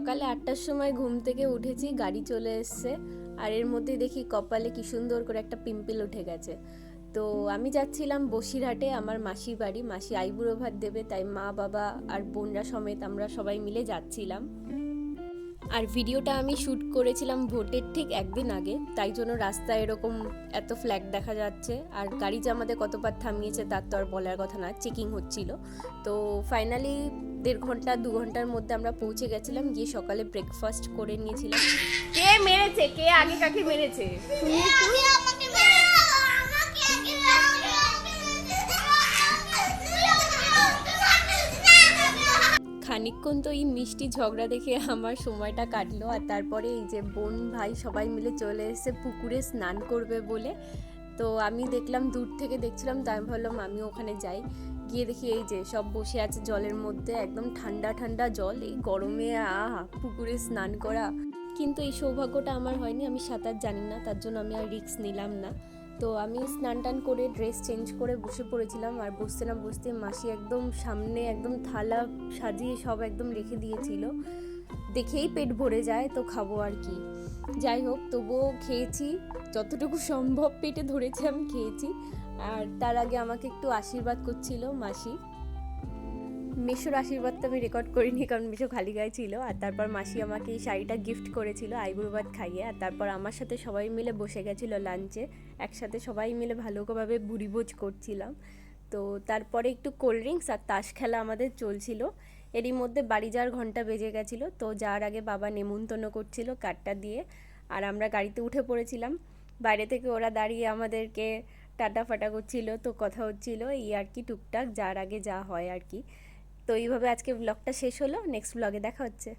সকালে আটটার সময় ঘুম থেকে উঠেছি, গাড়ি চলে এসছে। আর এর মধ্যে দেখি কপালে কি সুন্দর করে একটা পিম্পল উঠে গেছে। তো আমি যাচ্ছিলাম বসিরহাটে, আমার মাসির বাড়ি। মাসি আইবুড়ো ভাত দেবে, তাই মা, বাবা আর বোনরা সমেত আমরা সবাই মিলে যাচ্ছিলাম। আর ভিডিওটা আমি শ্যুট করেছিলাম ভোটের ঠিক একদিন আগে, তাই জন্য রাস্তায় এরকম এত ফ্ল্যাগ দেখা যাচ্ছে। আর গাড়ি যে আমাদের কতবার থামিয়েছে, তার তো আর বলার কথা না চেকিং হচ্ছিল। তো ফাইনালি দেড় ঘণ্টা দু ঘণ্টার মধ্যে আমরা পৌঁছে গেছিলাম গিয়ে সকালে ব্রেকফাস্ট করে নিয়েছিলাম। কে মেরেছে? কে আগে কাকে মেরেছে? খানিকক্ষণ তো এই মিষ্টি ঝগড়া দেখে আমার সময়টা কাটলো আর তারপরে এই যে বোন ভাই সবাই মিলে চলে এসেছে পুকুরে স্নান করবে বলে তো আমি দেখলাম দূর থেকে দেখছিলাম তাই ভাবলাম আমি ওখানে যাই। গিয়ে দেখি এই যে সব বসে আছে জলের মধ্যে, একদম ঠান্ডা ঠান্ডা জল। এই গরমে আহা, পুকুরে স্নান করা। কিন্তু এই সৌভাগ্যটা আমার হয়নি, আমি সাঁতার জানি না, তার জন্য আমি আর রিস্ক নিলাম না। তো আমি স্নান টান করে ড্রেস চেঞ্জ করে বসে পড়েছিলাম, আর বসতে না বসতে মাসি একদম সামনে একদম থালা সাজিয়ে সব একদম রেখে দিয়েছিল। দেখেই পেট ভরে যায়, তো খাব আর কি। যাই হোক, তবুও খেয়েছি। যতটুকু সম্ভব পেটে ধরেছি আমি খেয়েছি। আর তার আগে আমাকে একটু আশীর্বাদ করছিল মাসি। মেশোর আশীর্বাদটা আমি রেকর্ড করিনি, কারণ মেশো খালি গায়ে ছিল। আর তারপর মাসি আমাকে এই শাড়িটা গিফট করেছিল আইবুড়োবাদ খাইয়ে। আর তারপর আমার সাথে সবাই মিলে বসে গেছিল লাঞ্চে একসাথে সবাই মিলে ভালোভাবে ভুড়িভোজ করছিলাম। তো তারপরে একটু কোল্ড ড্রিঙ্কস আর তাস খেলা আমাদের চলছিল। এরই মধ্যে বাড়ি যাওয়ার ঘণ্টা বেজে গেছিল। তো যাওয়ার আগে বাবা নেমন্তন্ন করছিল কার্ডটা দিয়ে। আর আমরা গাড়িতে উঠে পড়েছিলাম। বাইরে থেকে ওরা দাঁড়িয়ে আমাদেরকে টাটা ফাটা করছিল, তো কথা হচ্ছিল, এই আর কি টুকটাক, যার আগে যা হয় আর কি। তো এইভাবে আজকে ব্লগটা শেষ হলো নেক্সট ব্লগে দেখা হচ্ছে।